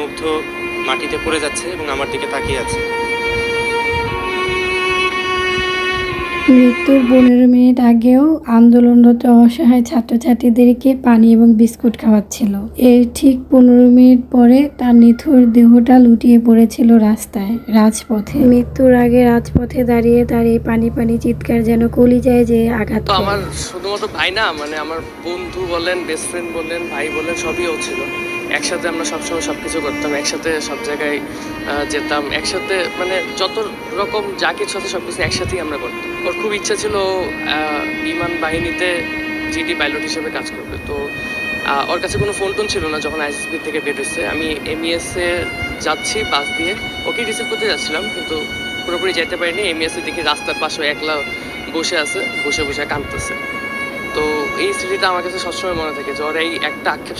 মুগ্ধ মাটিতে পড়ে যাচ্ছে এবং আমার দিকে তাকিয়ে আছে। মৃত্যুর পনেরো মিনিট আগেও আন্দোলনরত অসহায় ছাত্রছাত্রীদেরকে পানি এবং বিস্কুট খাওয়াচ্ছিল। এর ঠিক পনেরো মিনিট পরে তার নিথুর দেহটা লুটিয়ে পড়েছিল রাস্তায় রাজপথে। মৃত্যুর আগে রাজপথে দাঁড়িয়ে তার এই পানি পানি চিৎকার যেন কলি যায় যে আঘাত আমার শুধুমাত্র ভাই না মানে আমার বন্ধু বলেন বেস্ট ফ্রেন্ড বলেন ভাই বলেন সবই ছিল। একসাথে আমরা সবসময় সব কিছু করতাম, একসাথে সব জায়গায় যেতাম, একসাথে মানে যত রকম যা কিছু আছে সব কিছু একসাথেই আমরা করতাম। ওর খুব ইচ্ছা ছিল বিমান বাহিনীতে জিডি পাইলট হিসেবে কাজ করবে। তো ওর কাছে কোনো ফোন টোন ছিল না যখন আইএসবি থেকে বের হয়েছে আমি এমইএস এ যাচ্ছি বাস দিয়ে। ওকে রিসিভ করতে যাচ্ছিলাম, কিন্তু পুরোপুরি যেতে পারিনি। এমইএস এ দেখি রাস্তার পাশে একলা বসে আছে, বসে বসে কাঁদতেছে। তো, এই স্মৃতিটা আমার কাছে সবসময় মনে থাকে যে ওর এই একটা আক্ষেপ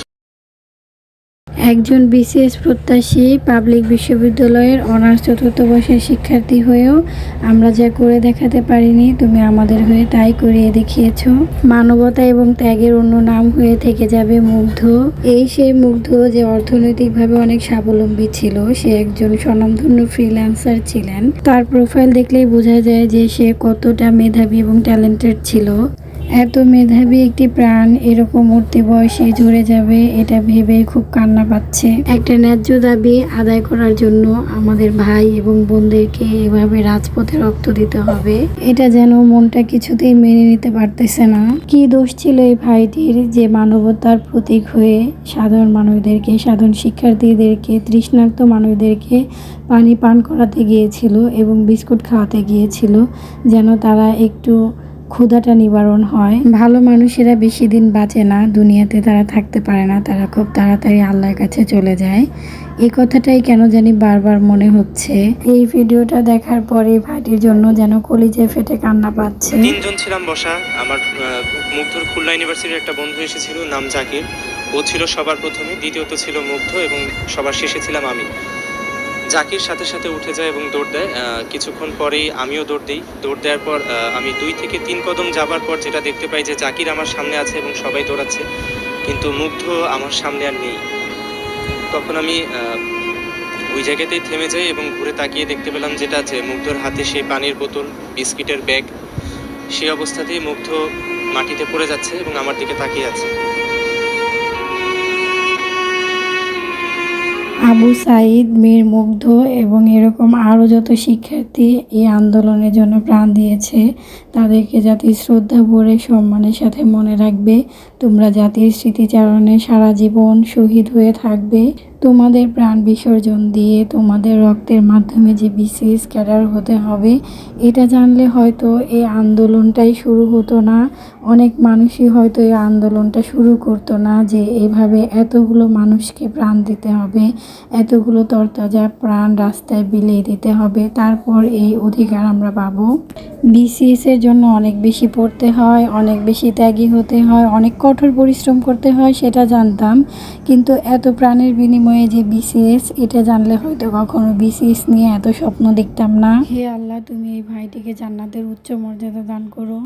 একজন বিসিএস প্রত্যাশী পাবলিক বিশ্ববিদ্যালয়ের অনার্স চতুর্থ বর্ষের শিক্ষার্থী হয়েও আমরা যা করে দেখাতে পারিনি, তুমি আমাদের হয়ে তাই করিয়ে দেখিয়েছ। মানবতা এবং ত্যাগের অন্য নাম হয়ে থেকে যাবে মুগ্ধ। এই সেই মুগ্ধ যে অর্থনৈতিকভাবে অনেক স্বাবলম্বী ছিল, সে একজন স্বনামধন্য ফ্রিল্যান্সার ছিলেন। তার প্রোফাইল দেখলেই বোঝা যায় যে সে কতটা মেধাবী এবং ট্যালেন্টেড ছিল। এত মেধাবী একটি প্রাণ, এরকম উঠতি বয়সে ঝরে যাবে, এটা ভেবে খুব কান্না পাচ্ছে। একটা ন্যায্য দাবি আদায় করার জন্য আমাদের ভাই এবং বোনদেরকে এভাবে রাজপথে রক্ত দিতে হবে। এটা যেন মনটা কিছুতেই মেনে নিতে পারতেছে না। কি দোষ ছিল এই ভাইটির যে মানবতার প্রতীক হয়ে সাধারণ মানুষদেরকে, সাধারণ শিক্ষার্থীদেরকে, তৃষ্ণার্ত মানুষদেরকে পানি পান করাতে গিয়েছিল এবং বিস্কুট খাওয়াতে গিয়েছিল, যেন তারা একটু ক্ষুধাটা নিবারণ হয়। ভালো মানুষেরা বেশি দিন বাঁচে না। দুনিয়াতে তারা থাকতে পারে না। তারা খুব তাড়াতাড়ি আল্লাহর কাছে চলে যায়। এই কথাটাই কেন জানি বারবার মনে হচ্ছে। এই ভিডিওটা দেখার পরে ভাইটির জন্য যেন কলিজে ফেটে কান্না পাচ্ছে। তিনজন ছিলাম বসা। আমার মুগ্ধর খুলনা ইউনিভার্সিটির একটা বন্ধু এসেছিল নাম জাকির। ও ছিল সবার প্রথমে দ্বিতীয়ত ছিল মুগ্ধ এবং সবার শেষে ছিলাম আমি। জাকির সাথে সাথে উঠে যায় এবং দৌড় দেয়। কিছুক্ষণ পরেই আমিও দৌড় দিই। দৌড় দেওয়ার পর আমি দুই থেকে তিন কদম যাবার পর যেটা দেখতে পাই যে জাকির আমার সামনে আছে এবং সবাই দৌড়াচ্ছে। কিন্তু মুগ্ধ আমার সামনে আর নেই। তখন আমি ওই জায়গাতেই থেমে যাই এবং ঘুরে তাকিয়ে দেখতে পেলাম যেটা যে মুগ্ধর হাতে সেই পানির বোতল, বিস্কিটের ব্যাগ, সেই অবস্থাতেই মুগ্ধ মাটিতে পড়ে যাচ্ছে এবং আমার দিকে তাকিয়ে আছে। আবু সাইদ মীর মুগ্ধ এবং এরকম আরও যত শিক্ষার্থী এই আন্দোলনের জন্য প্রাণ দিয়েছে, তাদেরকে জাতির শ্রদ্ধা, ভরে, সম্মানের সাথে মনে রাখবে তোমরা জাতির স্মৃতিচারণে সারা জীবন শহীদ হয়ে থাকবে। তোমাদের প্রাণ বিসর্জন দিয়ে তোমাদের রক্তের মাধ্যমে যে বিসিএস ক্যাডার হতে হবে, এটা জানলে হয়তো এই আন্দোলনটাই শুরু হতো না। অনেক মানুষই হয়তো এই আন্দোলনটা শুরু করতো না যে এভাবে এতগুলো মানুষকে প্রাণ দিতে হবে, এতগুলো তরতাজা প্রাণ রাস্তায় বিলিয়ে দিতে হবে, তারপর এই অধিকার আমরা পাবো। বিসিএস এর জন্য অনেক বেশি পড়তে হয়, অনেক বেশি ত্যাগী হতে হয়, অনেক কঠোর পরিশ্রম করতে হয়, সেটা জানতাম। কিন্তু এত প্রাণের বিনিময়ে যে বিসিএস এটা জানলে হয়তো কখনো বিসিএস নিয়ে এত স্বপ্ন দেখতাম না। হে আল্লাহ, তুমি এই ভাইটিকে জান্নাতের উচ্চ মর্যাদা দান করো।